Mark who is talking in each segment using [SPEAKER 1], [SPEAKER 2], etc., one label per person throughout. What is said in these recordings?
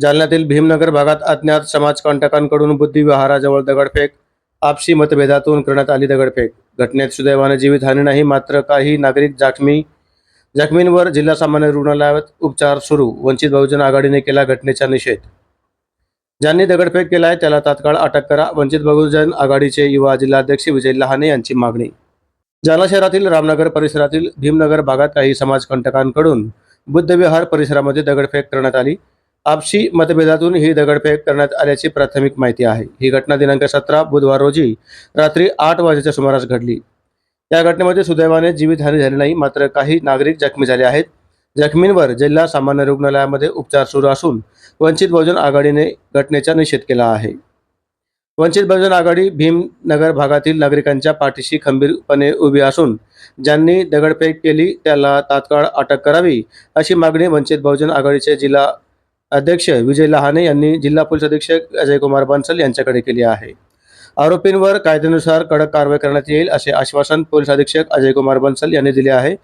[SPEAKER 1] जालन्यातील भीमनगर भागात अज्ञात समाजकंटकांकडून बुद्धिविहाराजवळ दगडफेक आपसी मतभेदातून करण्यात आली दगडफेक. घटनेत सुदैवाने जीवितहानी नाही मात्र काही नागरिक जखमी जखमींवर जिल्हा सामान्य रुग्णालयात उपचार सुरू. वंचित बहुजन आघाडीने केला घटनेचा निषेध. ज्यांनी दगडफेक केलाय त्याला तात्काळ अटक करा. वंचित बहुजन आघाडीचे युवा जिल्हाध्यक्ष विजय लहाने यांची मागणी. जालना शहरातील रामनगर परिसरातील भीमनगर भागात काही समाजकंटकांकडून बुद्धविहार परिसरामध्ये दगडफेक करण्यात आली. आपसी मतभेदातून ही दगडफेक करण्यात आल्याची प्राथमिक माहिती आहे. ही घटना दिनांक सतरा बुधवार रोजी रात्री आठ वाजेच्या सुमारास घडली. या घटनेमध्ये सुदैवाने जीवितहानी झाली नाही मात्र काही नागरिक जखमी झाले आहेत. जखमींवर जिल्हा सामान्य रुग्णालयामध्ये उपचार सुरू असून वंचित बहुजन आघाडीने घटनेचा निषेध केला आहे. वंचित बहुजन आघाडी भीमनगर भागातील नागरिकांच्या पाठीशी खंबीरपणे उभी असून ज्यांनी दगडफेक केली त्याला तात्काळ अटक करावी अशी मागणी वंचित बहुजन आघाडीचे जिल्हा अध्यक्ष विजय लहाने यांनी जिल्हा पोलीस अधीक्षक अजयकुमार बन्सल यांच्याकडे केली आहे. आरोपींवर कायद्यानुसार कडक कारवाई करण्यात येईल असे आश्वासन पोलीस अधीक्षक अजयकुमार बन्सल यांनी दिले आहे.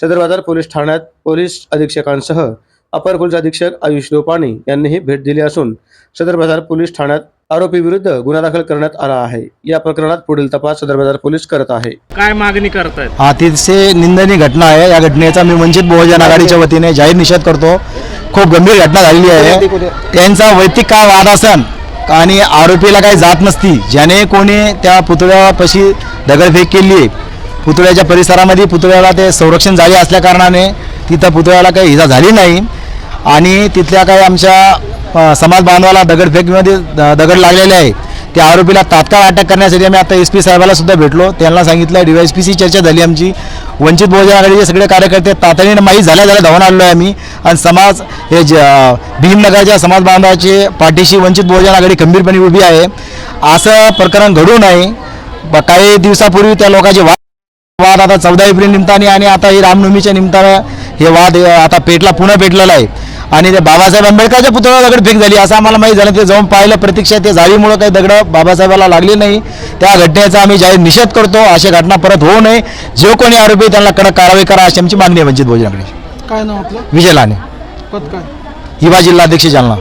[SPEAKER 1] सदर बाजार पोलीस ठाण्यात पोलीस अधीक्षकांसह अपर पोलीस अधीक्षक आयुष लोपाणी यांनीही भेट दिली असून सदर बाजार पोलीस ठाण्यात आरोपी विरुद्ध गुन्हा दाखल करण्यात आला आहे. या प्रकरणात पुढील तपास सदर बाजार पोलीस करत आहे.
[SPEAKER 2] काय मागणी करतायत?
[SPEAKER 3] अतिशय निंदनीय घटना आहे. या घटनेचा मी वंचित बहुजन आघाडीच्या वतीने जाहीर निषेध करतो. खूप गंभीर घटना झालेली आहे. त्यांचा वैयक्तिक काय वाद असन आणि आरोपीला काही जात नसती ज्याने कोणी त्या पुतळ्यापाशी दगडफेक केली आहे. पुतळ्याच्या परिसरामध्ये पुतळ्याला ते संरक्षण झाले असल्या कारणाने तिथं पुतळ्याला काही इजा झाली नाही. आणि तिथल्या काही आमच्या समाज बांधवाला दगडफेकीमध्ये दगड लागलेले आहे त्या आरोपीला तात्काळ अटक करण्यासाठी आम्ही आता एस पी साहेबाला सुद्धा भेटलो. त्यांना सांगितलं डी वाय पीची चर्चा झाली आमची. वंचित बहुजन आघाडीचे सगळे कार्यकर्ते तातडीने माहीत झाल्या झाल्या धावून आलो आहे आम्ही. आणि समाज हे ज भीमनगरच्या समाज बांधवाचे पाठीशी वंचित बहुजन आघाडी खंबीरपणे उभी आहे. असं प्रकरण घडू नये. ब- काही दिवसापूर्वी त्या लोकांचे वाद वाद आता चौदा एप्रिल निमित्ताने आणि आता ही रामनवमीच्या निमित्तानं हे वाद आता पेटला पुन्हा पेटलेला आहे. आणि ते बाबासाहेब आंबेडकरच्या पुतळ्याला दगड फेक झाली. असं आम्हाला माहीत झालं. ते जाऊन पाहिलं. प्रत्यक्षात ते झाडीमुळं काही दगड बाबासाहेबाला लागली नाही. त्या घटनेचा आम्ही जाहीर निषेध करतो. अशा घटना परत होऊ नये. जो कोणी आरोपी त्यांना कडक कारवाई करा अशी आमची मागणी आहे वंचित बहुजनाकडे
[SPEAKER 4] काय नाव आपलं?
[SPEAKER 3] विजय लाने.
[SPEAKER 4] पद काय?
[SPEAKER 3] युवा जिल्हाध्यक्ष जालना.